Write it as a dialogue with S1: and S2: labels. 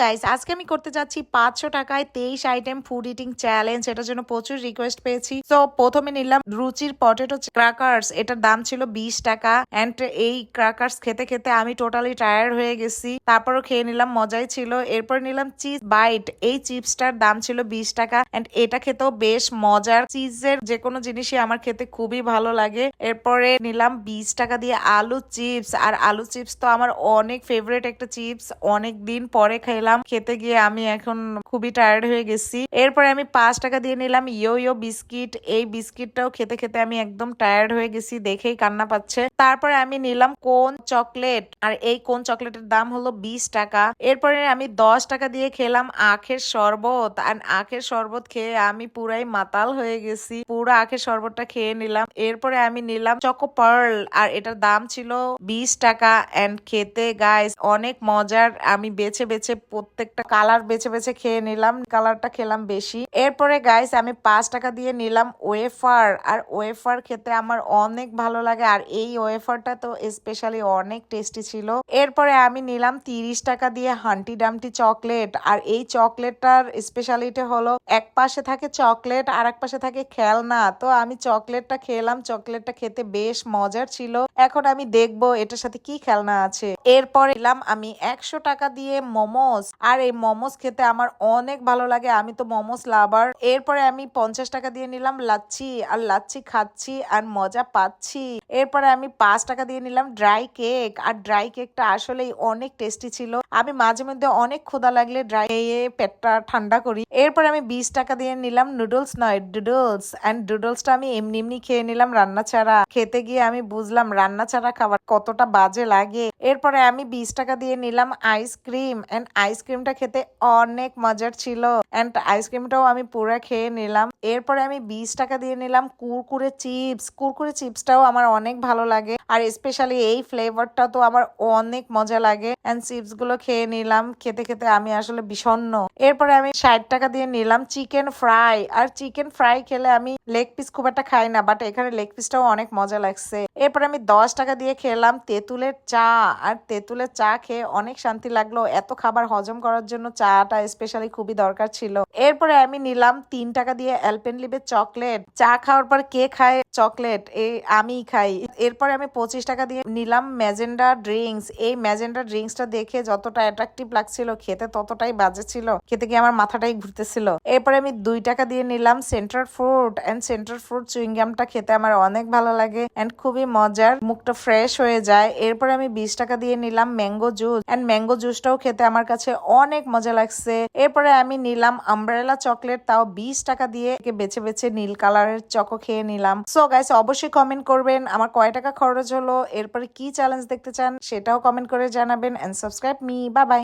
S1: Guys আজকে আমি করতে যাচ্ছি পাঁচশো টাকায় তেইশ আইটেম ফুড ইটিং চ্যালেঞ্জ এটার জন্য প্রচুর রিকোয়েস্ট পেয়েছি। তো প্রথমে নিলাম রুচির পটেটো ক্রাকার্স এটার দাম ছিল বিশ টাকা। অ্যান্ড এই ক্রাকার্স খেতে খেতে আমি টোটালি টায়ার্ড হয়ে গেছি। তারপরও খেয়ে নিলাম, মজাই ছিল। এরপর নিলাম চিজ বাইট এই চিপসটার দাম ছিল বিশ টাকা। অ্যান্ড এটা খেতেও বেশ মজার। চিজের যে কোনো জিনিসই আমার খেতে খুবই ভালো লাগে। এরপরে নিলাম বিশ টাকা দিয়ে আলু চিপস আর আলু চিপস তো আমার অনেক ফেভারিট একটা চিপস অনেক দিন পরে খেলাম। খেতে গিয়ে আমি এখন খুবই টায়ার্ড হয়ে গেছি। এরপরে আমি পাঁচ টাকা দিয়ে নিলাম ইয়ো ইয়ো বিস্কিট। এই বিস্কিটটাও খেতে খেতে আমি একদম টায়ার্ড হয়ে গেছি, দেখেই কান্না পাচ্ছে। তারপরে আমি নিলাম কোন চকলেট, আর এই কোন চকলেটের দাম হলো বিশ টাকা। এরপরে আমি দশ টাকা দিয়ে খেলাম আখের শরবত, আর আখের শরবত খেয়ে আমি পুরাই মাতাল হয়ে গেছি। পুরো আখের শরবতটা খেয়ে নিলাম। এরপরে আমি নিলাম চকো পার্ল, আর এটার দাম ছিল বিশ টাকা। এন্ড খেতে গাইস অনেক মজার। আমি বেছে বেছে প্রত্যেকটা কালার বেছে বেছে খেয়ে নিলাম। কালারটা খেলাম বেশি। এরপরে গাইস আমি পাঁচ টাকা দিয়ে নিলাম ওয়েফার আর ওয়েফার খেতে আমার অনেক ভালো লাগে। আর এই ওয়েফারটা তো স্পেশালি অনেক টেস্টি ছিল। এরপরে আমি নিলাম তিরিশ টাকা দিয়ে হান্টি ডামটি চকলেট আর এই চকলেটটার স্পেশালিটি হলো এক পাশে থাকে চকলেট আর এক পাশে থাকে খেলনা। তো আমি চকলেটটা খেলাম। চকলেটটা খেতে বেশ মজার ছিল। এখন আমি দেখব এটার সাথে কি খেলনা আছে। এরপর এলাম আমি একশো টাকা দিয়ে মোমোস আর এই মোমোস খেতে আমার অনেক ভালো লাগে। আমি তো মোমোস লাভার। এরপরে আমি পঞ্চাশ টাকা দিয়ে নিলাম লাচ্ছি, আর লাচ্ছি খাচ্ছি, আর মজা পাচ্ছি। এরপরে আমি পাঁচ টাকা দিয়ে নিলাম ড্রাই কেক। আর ড্রাই কেকটা আসলেই অনেক টেস্টি ছিল। আমি মাঝে মধ্যে অনেক ক্ষুধা লাগলে ড্রাই পেটটা ঠান্ডা করি। এরপরে আমি বিশ টাকা দিয়ে নিলাম নুডলস নয় ডুডলস অ্যান্ড ডুডলসটা আমি এমনি এমনি খেয়ে নিলাম রান্না ছাড়া। খেতে গিয়ে আমি বুঝলাম রান্না ছাড়া খাবার কতটা বাজে লাগে। এরপরে আমি বিশ টাকা দিয়ে নিলাম আইসক্রিম। অ্যান্ড আইসক্রিমটা খেতে অনেক মজার ছিল। অ্যান্ড আইসক্রিমটাও আমি পুরো খেয়ে নিলাম। এরপরে আমি বিশ টাকা দিয়ে নিলাম কুরকুরে চিপস। কুরকুরে চিপসটাও আমার অনেক ভালো লাগে। আর স্পেশালি এই ফ্লেভারটা তো আমার অনেক মজা লাগে। অ্যান্ড চিপসগুলো খেয়ে নিলাম। খেতে খেতে আমি আসলে বিষণ্ণ। এরপরে আমি ষাট টাকা দিয়ে নিলাম চিকেন ফ্রাই। আর চিকেন ফ্রাই খেলে আমি লেগ পিস খুব একটা খাই না বাট এখানে লেগ পিসটাও অনেক মজা লাগছে। এরপরে আমি দশ টাকা দিয়ে খেলাম তেঁতুলের চা। আর তেঁতুলের চা খেয়ে অনেক শান্তি লাগল। এত খাবার হজম করার জন্য চাটা স্পেশালি খুবই দরকার ছিল। এরপরে আমি নিলাম তিন টাকা দিয়ে অ্যালপেনলিবের চকলেট চা খাওয়ার পর কে খায়? চকলেট এই আমি খাই। এরপরে আমি পঁচিশ টাকা দিয়ে নিলাম ম্যাজেন্ডা ড্রিঙ্কস। এই ম্যাজেন্ডা ড্রিঙ্কসটা দেখে যতটা অ্যাট্রাকটিভ লাগছিল, খেতে ততটাই বাজে ছিল, খেতে গিয়ে আমার মাথাটাই ঘুরতেছিল। এরপরে আমি দুই টাকা দিয়ে নিলাম centre fruit and centre fruit চুইংগামটা খেতে আমার অনেক ভালো লাগে অ্যান্ড খুবই মজার, মুখটা ফ্রেশ হয়ে যায়। এরপরে আমি বিশ টাকা দিয়ে নিলাম ম্যাঙ্গো জুস অ্যান্ড ম্যাঙ্গো জুসটাও খেতে আমার কাছে অনেক মজা লাগছে। এরপরে আমি নিলাম আমব্রেলা চকলেট তাও বিশ টাকা দিয়ে বেছে বেছে নীল কালারের চকো খেয়ে নিলাম। সো গাইস অবশ্যই কমেন্ট করবেন। আমার কয় টাকা খরচ হলো, এরপরে কি চ্যালেঞ্জ দেখতে চান সেটাও কমেন্ট করে জানাবেন। অ্যান্ড সাবস্ক্রাইব মি বা বাই